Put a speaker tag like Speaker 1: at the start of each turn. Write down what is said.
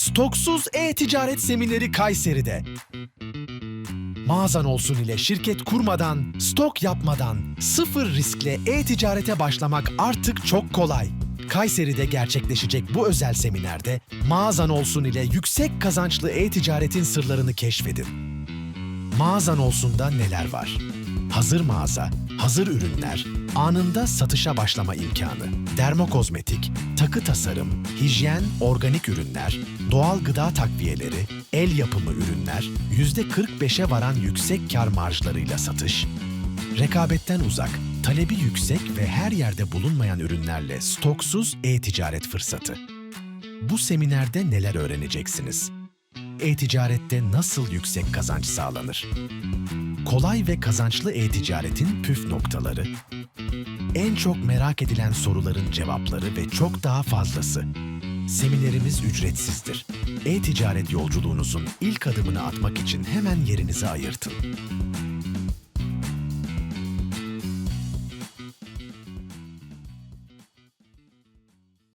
Speaker 1: Stoksuz e-ticaret semineri Kayseri'de. Mağazan olsun ile şirket kurmadan, stok yapmadan, sıfır riskle e-ticarete başlamak artık çok kolay. Kayseri'de gerçekleşecek bu özel seminerde mağazan olsun ile yüksek kazançlı e-ticaretin sırlarını keşfedin. Mağazan olsunda neler var? Hazır mağaza, hazır ürünler, anında satışa başlama imkanı, dermokozmetik, takı tasarım, hijyen, organik ürünler, doğal gıda takviyeleri, el yapımı ürünler, %45'e varan yüksek kar marjlarıyla satış. Rekabetten uzak, talebi yüksek ve her yerde bulunmayan ürünlerle stoksuz e-ticaret fırsatı. Bu seminerde neler öğreneceksiniz? E-ticarette nasıl yüksek kazanç sağlanır? Kolay ve kazançlı e-ticaretin püf noktaları, en çok merak edilen soruların cevapları ve çok daha fazlası. Seminerimiz ücretsizdir. E-ticaret yolculuğunuzun ilk adımını atmak için hemen yerinizi ayırtın.